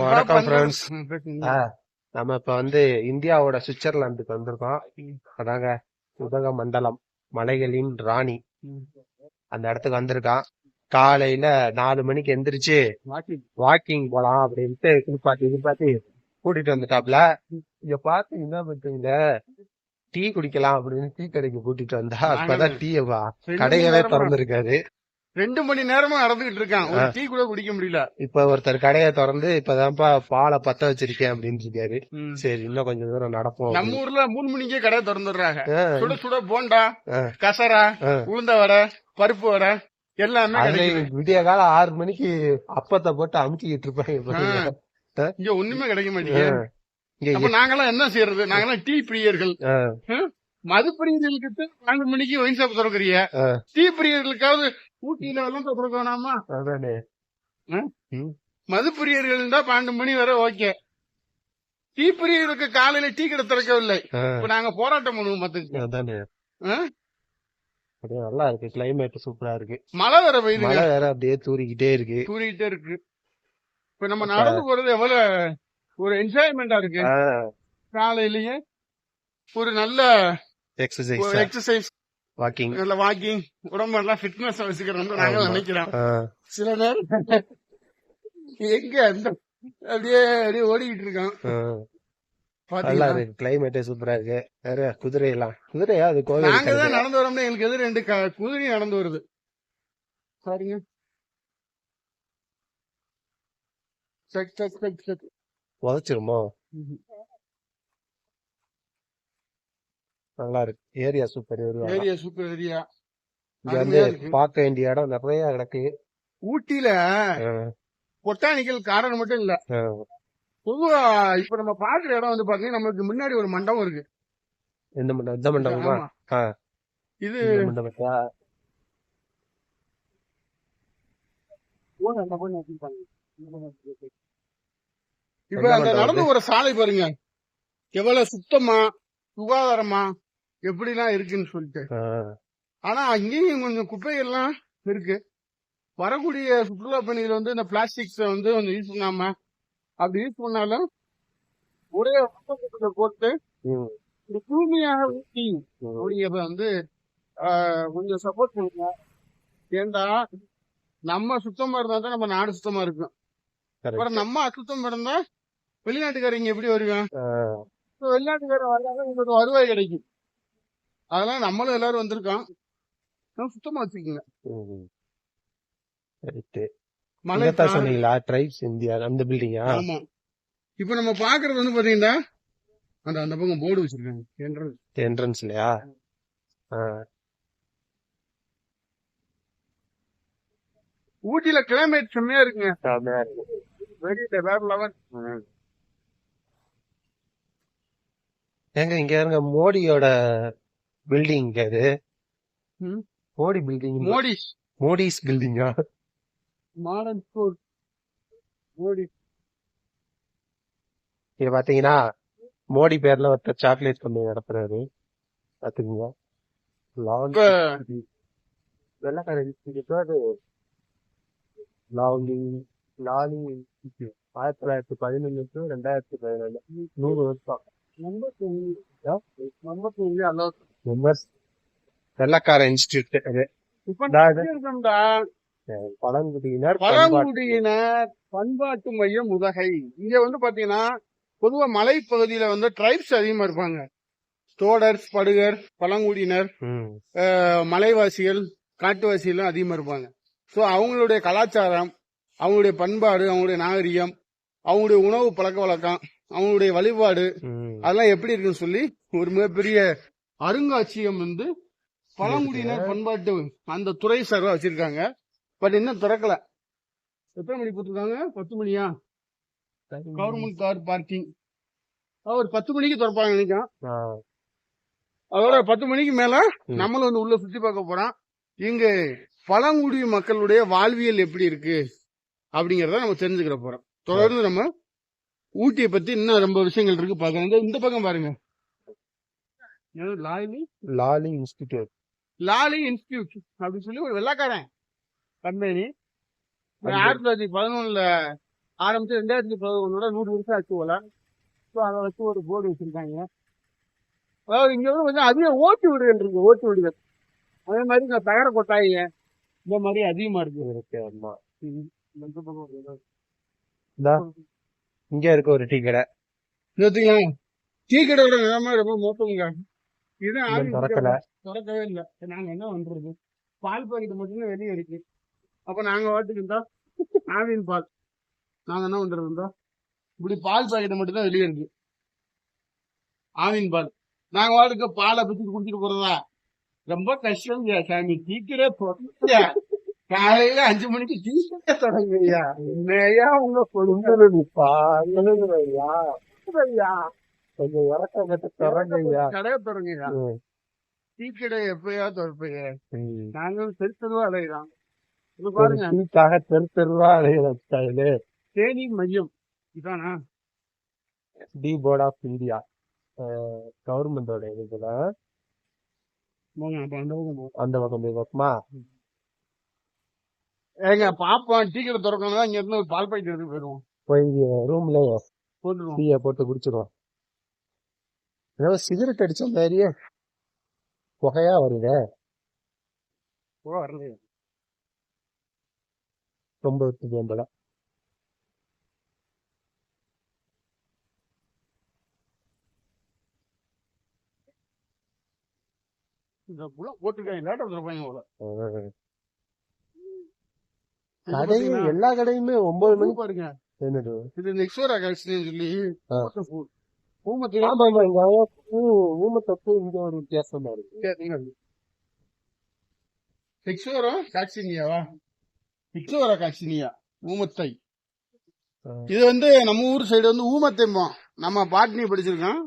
வணக்கம் நம்ம இப்ப வந்து இந்தியாவோட சுவிட்சர்லாந்துக்கு வந்திருக்கோம். அதாங்க உதக மண்டலம் மலைகளின் ராணி. அந்த இடத்துக்கு வந்திருக்கான். காலையில நாலு மணிக்கு எந்திரிச்சு வாக்கிங். போலாம் அப்படின்ட்டு குளிப்பாட்டி குளிப்பாட்டி கூட்டிட்டு வந்துட்டாப்ல. இங்க பாத்து என்ன பண்றீங்க? டீ குடிக்கலாம் அப்படின்னு டீ கடைக்கு கூட்டிட்டு வந்தா அப்பதான் டீ நேரமா- திறந்திருக்காரு ரெண்டு மணி நேரமா நடந்துகிட்டு இருக்கான். ஒரு. டீ கூட குடிக்க முடியல. இப்ப ஒருத்தர் கடையை திறந்து இப்பதான்ப்பா பாலை பத்த வச்சிருக்கேன் அப்படின்னு இருக்காரு. சரி இன்னும் கொஞ்சம் தூரம் நடப்போம் நம்ம ஊர்ல மூணு மணிக்கே கடை திறந்துடுறாங்க. சுட சுட போண்டா. கசரா. உளுந்த வடை பருப்பு வடை எல்லாமே விடிய காலம் ஆறு மணிக்கு அப்பத்தை போட்டு அமுக்கிட்டு இருப்பாங்க? இங்க ஒண்ணுமே கிடைக்க மாட்டேங்குது. நாங்கெல்லாம் என்ன செய்யறது? நாங்கெல்லாம் டீ பிரியர்கள். மது பிரியர்களுக்கு பன்னெண்டு மணிக்கு ஒயின் ஷாப் திறக்கிறீங்க ஆ. டீ பிரியர்களுக்காவது ஊட்டியில எல்லாம் திறக்க வேணாமா அதானே மது பிரியர்கள் தான் பன்னெண்டு மணி வரை ஓகே. டீ பிரியர்களுக்கு காலையில டீ கடை திறக்கவில்லை. இப்ப நாங்க போராட்டம் பண்ணுவோம் மத்துக்கு அதானே. நல்லா இருக்கு. கிளைமேட் சூப்பரா இருக்கு. மழை வர பெய்யுதுங்க. மழை வேற அப்படியே தூரிக்கிட்டே இருக்கு. தூரிக்கிட்டே இருக்கு. இப்ப நம்ம நடந்து போறது எவ்வளவு ஒரு என்ஜாய்மெண்டா இருக்கு. காலையிலயே ஒரு நல்ல எக்ஸசைஸ் எக்ஸசைஸ் வாக்கிங் நல்ல வாக்கிங் உடம்பெல்லாம் ஃபிட்னஸ் வச்சுக்கிறோம் நாங்க. நினைக்கிறோம் சில நேரம் எங்க அந்த அப்படியே அப்படியே ஓடிக்கிட்டு இருக்கான். நல்லா இருக்கு கிளைமேட்டே சூப்பரா இருக்கு வேற குதிரை எல்லாம் குதிரையா அது கோவில் நாங்க தான். நடந்து வரோம்னா எங்களுக்கு எதிர ரெண்டு குதிரை நடந்து வருது பாருங்க சக் சக் சக் சக் உதச்சிருமோ நல்லா இருக்கு area super area area super area இங்க வந்து. பார்க்க வேண்டிய இடம் நிறைய கிடக்கு. ஊட்டியில பொட்டானிக்கல் கார்டன் மட்டும் இல்ல. பொதுவா இப்ப நம்ம பாக்குற இடம் வந்து பாத்தீங்கன்னா நமக்கு முன்னாடி ஒரு மண்டபம் இருக்கு. எந்த மண்டபம்? இந்த மண்டபமா. இது மண்டபத்தா? இப்ப அந்த நடந்து ஒரு சாலை பாருங்க. எவ்வளவு சுத்தமா சுகாதாரமா எப்படிலாம் இருக்குன்னு சொல்லிட்டு. ஆனா அங்கேயும் கொஞ்சம் குப்பைகள்லாம் இருக்கு. வரக்கூடிய சுற்றுலா பயணிகள் வந்து இந்த பிளாஸ்டிக்ஸ் வந்து கொஞ்சம் யூஸ் பண்ணாம அப்படி யூஸ் பண்ணாலும் ஒரே போட்டு இந்த தூய்மையாக. அப்படிங்கிறத வந்து கொஞ்சம் சப்போர்ட் பண்ணுங்க. ஏண்டா நம்ம சுத்தமா இருந்தா தான் நம்ம நாடு சுத்தமா இருக்கும். அப்புறம் நம்ம அசுத்தமா இருந்தா வெளிநாட்டுக்காரங்க எப்படி இப்ப வெளிநாட்டுக்காரன் வந்தாலும் உங்களுக்கு வருவாய் கிடைக்கும். அதெல்லாம் நம்மளும் எல்லாரும் வந்திருக்கோம். சுத்தமா வச்சுக்கோங்க. சொன்னீங்களா? ட்ரைப்ஸ் இந்தியா அந்த பில்டிங்கா ஆமா. இப்ப நம்ம பாக்குறது வந்து பாத்தீங்கன்னா அந்த அந்த பக்கம் போர்டு வச்சிருக்காங்க. Entrance. என்ட்ரன்ஸ்லயா ஊட்டியில கிளைமேட் செம்மையா இருக்குங்க. வேற லெவல் ஏங்க இங்க இருங்க மோடியோட பில்டிங் அது. மோடி பில்டிங் மோடி. மோடிஸ் பில்டிங்கா மாடர்ன் ஸ்கூல் மோடி. இங்க பாத்தீங்கன்னா மோடி பேர்ல ஒருத்தர் சாக்லேட் கம்பெனி நடத்துறாரு. பாத்துக்கோங்க லாங் இப்ப வெள்ளக்காரன் பேரு. லாலி ஆயிரத்தி தொள்ளாயிரத்தி பதினொன்னு to ரெண்டாயிரத்தி பதினொன்னு. நூறு வருஷம். ஐம்பத்தி ஐம்பத்தி அளவு மெம்பர்ஸ் வெள்ளக்கார இருக்கோம்டா பழங்குடியினர் பழங்குடியினர் பண்பாட்டு மையம் உதகை. இங்க வந்து பாத்தீங்கன்னா பொதுவா மலைப்பகுதியில வந்து ட்ரைப்ஸ் அதிகமா இருப்பாங்க. தோடர்ஸ் படுகர் பழங்குடியினர் மலைவாசிகள் காட்டுவாசிகளும் அதிகமா இருப்பாங்க. சோ அவங்களுடைய கலாச்சாரம் அவங்களுடைய பண்பாடு அவங்களுடைய நாகரிகம் அவங்களுடைய உணவு பழக்க வழக்கம் அவங்களுடைய வழிபாடு. அதெல்லாம் எப்படி இருக்குன்னு சொல்லி ஒரு மிகப்பெரிய அருங்காட்சியகம் வந்து பழங்குடியினர் பண்பாட்டு அந்த துறை சார்பா வச்சிருக்காங்க. பட் இன்னும் திறக்கல. எத்தனை மணி போட்டிருக்காங்க பத்து மணியா? Government car parking. ஒரு பத்து மணிக்கு திறப்பாங்க நினைக்கிறேன். அதோட பத்து மணிக்கு மேல. நம்மளும் வந்து உள்ள சுத்தி பார்க்க போறோம் இங்க பழங்குடி மக்களுடைய வாழ்வியல் எப்படி இருக்கு? அப்படிங்கறத நம்ம தெரிஞ்சுக்கிற போறோம். தொடர்ந்து நம்ம ஊட்டியை பத்தி இன்னும் ரொம்ப விஷயங்கள் இருக்கு பாக்கலாம் இந்த- பக்கம் பாருங்க. லாலி லாலி இன்ஸ்டிடியூட். லாலி இன்ஸ்டிடியூட் அப்படின்னு சொல்லி ஒரு வெள்ளக்காரன். கம்பெனி. ஆயிரத்தி தொள்ளாயிரத்தி பதினொன்னுல ஆரம்பிச்சு ரெண்டாயிரத்தி பதினொன்னோட நூறு வருஷம் ஆச்சு போல. ஸோ அதை வச்சு ஒரு போர்டு வச்சிருக்காங்க. அதாவது இங்க வந்து கொஞ்சம் அதிக ஓட்டு வீடுகள் இருக்கு ஓட்டு வீடுகள். அதே மாதிரி இந்த தகர கொட்டாயிங்க இந்த மாதிரி அதிகமா இருக்கு. இங்க இருக்க ஒரு டீ கடை. டீ கடையோட நிலைமை ரொம்ப மோசங்க திறக்கவே இல்லை. நாங்க என்ன பண்றது? பால் பாக்கெட் மட்டும்தான் வெளியே இருக்கு. அப்ப நாங்க வாட்டுக்கு இருந்தா ஆவின் பால். நாங்க என்ன பண்றது இருந்தா இப்படி பால் பாக்கெட் மட்டும்தான் வெளியே இருக்கு. ஆவின் பால். நாங்க வாட்டுக்கு பாலை பிடிச்சி குடிச்சிட்டு போறதா? ரொம்ப கஷ்டம் சாமி. டீக்கடே தொடங்க காலையில அஞ்சு மணிக்கு கடை தொடங்குறியா என்னையா உங்க கொடுங்கப்பா கொஞ்சம் இறக்கம் கட்டு தொடங்கய்யா கடையை தொடங்குயா டீ கடை எப்பயா திறப்பீங்க ம். நாங்களும் தெரு தெருவா அலையிறோம். இது பாருங்க. டீக்காக தெரு தெருவா அலையிற ஸ்டைலு. தேனி மையம். இதானா? Tea board of India. கவர்மெண்டோட இதுல. அந்த பக்கம் போங்க. அந்த பக்கம் போய் பார்ப்போமா? ஏங்க பாப்போம் டீ கடை திறக்கணும் இங்க இருந்து பால் எடுத்து போயிடுவோம். போய் ரூம்ல போட்டுருவோம். டீயை போட்டு குடிச்சிருவோம். ஏதோ சிகரெட் அடிச்ச மாதிரியே புகையா வருதே? போக வரல ரொம்ப போல இந்த போட்டுருக்காங்க போல. கடையும் எல்லா கடையுமே ஒன்பது மணிக்கு பாருங்க என்னது? இது கலெக்ஷன் சொல்லி பூமத்தியா ஆமா ஆமா இங்க பூ ஊமத்தப்பு இங்க ஒரு வித்தியாசமா இருக்கு. நெக்ஸ்டோரா காக்சினியாவா? காக்சினியா? ஊமத்தை. இது வந்து நம்ம ஊர் சைடு வந்து ஊமத்தைம்போம் நம்ம பாட்னி படிச்சிருக்கோம்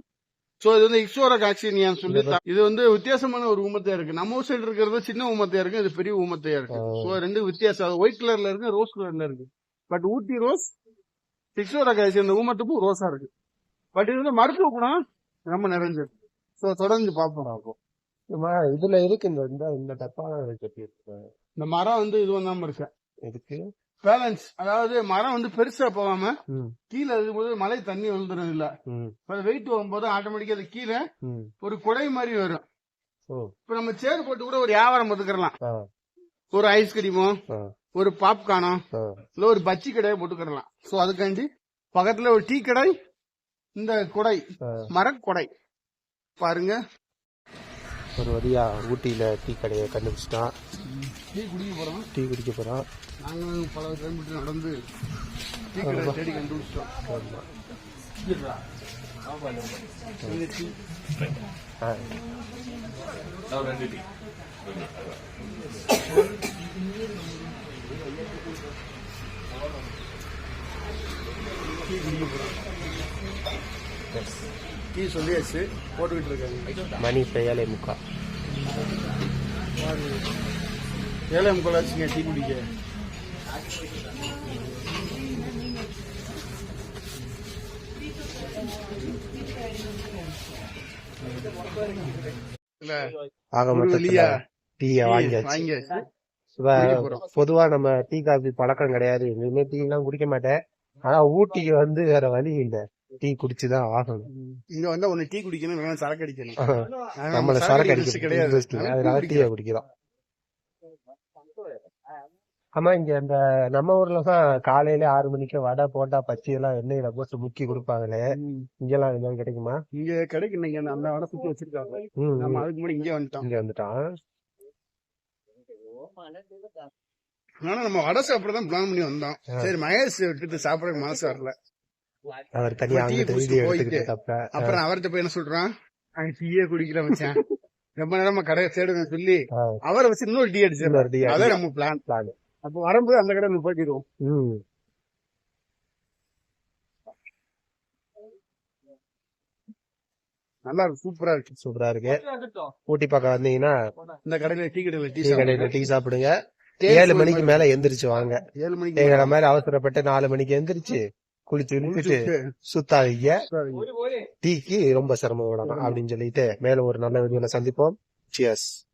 சோ இது வந்து இக்ஸோரா காக்சினியான்னு சொல்லி இது வந்து வித்தியாசமான ஒரு ஊமத்தையா இருக்கு. நம்ம ஊர் சைடு இருக்கிறது சின்ன ஊமத்தையா இருக்கு இது பெரிய ஊமத்தையா இருக்கு. சோ ரெண்டு வித்தியாசம். ஒயிட் கலர்ல இருக்கு ரோஸ் கலர்ல இருக்கு. பட் ஊட்டி ரோஸ் இக்ஸோரா காக்சி அந்த ஊமத்துப்பு ரோஸா இருக்கு. பட் இது வந்து மருத்துவ குணம் ரொம்ப நிறைஞ்சது. சோ தொடர்ந்து பார்ப்போம். ஆமா, இதுல இருக்கு இந்த இந்த இந்த இந்த மரம் வந்து இது வந்தாம இருக்கு. எதுக்கு? பேலன்ஸ் அதாவது மரம் வந்து பெருசா போகாம கீழே இருக்கும்போது மழை தண்ணி விழுந்துடும் இல்ல. வெயிட் வரும்போது ஆட்டோமேட்டிக்கா அது கீழே ஒரு குடை மாதிரி வரும். இப்ப நம்ம சேர் போட்டு கூட ஒரு வியாபாரம் பார்த்துக்கலாம் ஆ. ஒரு ஐஸ்கிரீமோ ஒரு பாப்கார்னோ இல்ல ஒரு பஜ்ஜி கடையை போட்டுக்கிடலாம். சோ அதுக்காண்டி பக்கத்துல ஒரு டீ கடை இந்த குடை. மரக்குடை. பாருங்க. ஒரு வழியா ஊட்டியில டீ கடையை கண்டுபிடிச்சிட்டான். டீ குடிக்க போறோம் டீ குடிக்க போறான். நாங்களும் பல கிலோமீட்டர் நடந்து டீ கடை தேடி கண்டுபிடிச்சிட்டோம். ஆமா. டீ சொல்லியாச்சு போட்டுக்கிட்டு இருக்காங்க. மணி இப்ப ஏழை முக்கா. ஏழை முக்கால் ஆச்சுங்க டீ குடிக்க. ஆக மொத்தத்துல டீய வாங்கியாச்சு. பொதுவா நம்ம டீ காபி பழக்கம் கிடையாது. எதுவுமே டீ எல்லாம் குடிக்க மாட்டேன். ஆனா ஊட்டிக்கு வந்து வேற வழி இல்ல. டீ குடிச்சுதான் ஆகணும். இங்க வந்து ஒண்ணு டீ குடிக்கணும் இல்லைன்னா சரக்கு அடிக்கணும். நம்மள நம்ம சரக்கு அடிக்க கிடையாது. அதனால டீயை குடிக்கிறோம். ஆமா இங்க இந்த நம்ம ஊர்ல தான் காலையில ஆறு மணிக்கு வடை போண்டா பச்சி எல்லாம் எண்ணெயில போட்டு முக்கி கொடுப்பாங்களே. ம். இங்கெல்லாம் இதெல்லாம் கிடைக்குமா? இங்க கடைக்கு இன்னைக்கு அந்த- வடை சுத்தி வச்சிருக்காங்க. நம்ம. அதுக்கு முன்னாடி இங்கே வந்துட்டோம். இங்க வந்துட்டான் ஆனா நம்ம வடை சாப்பிடதான் பிளான் பண்ணி வந்தோம். சரி மகேஷ் விட்டுட்டு சாப்பிட மனசு வரல. அவர் தனியா போயிட்டு. அப்புறம் அவர்கிட்ட போய் என்ன சொல்றான்? அங்க டீயே குடிக்கல மச்சான். ரொம்ப நேரமா கடையை தேடுங்க சொல்லி. அவரை வச்சு இன்னொரு டீ டீ அதான் நம்ம பிளான் plan. அப்ப வரும்போது அந்த கடை போட்டிடுவோம் ம். நல்லா இருக்கு சூப்பரா இருக்கு. சூப்பரா இருக்கு. ஊட்டி பக்கம் வந்தீங்கன்னா இந்த கடையில டீ கடையில டீ கடையில டீ சாப்பிடுங்க. ஏழு மணிக்கு மேல எந்திரிச்சு வாங்க. ஏழு மணிக்கு எங்களை மாதிரி அவசரப்பட்டு நாலு மணிக்கு எந்திரிச்சு குளிச்சு இழுத்துட்டு சுத்தாதீங்க. டீக்கு ரொம்ப சிரமம் விடணும் அப்படின்னு சொல்லிட்டு மேல ஒரு நல்ல வீடியோல சந்திப்போம். சியர்ஸ்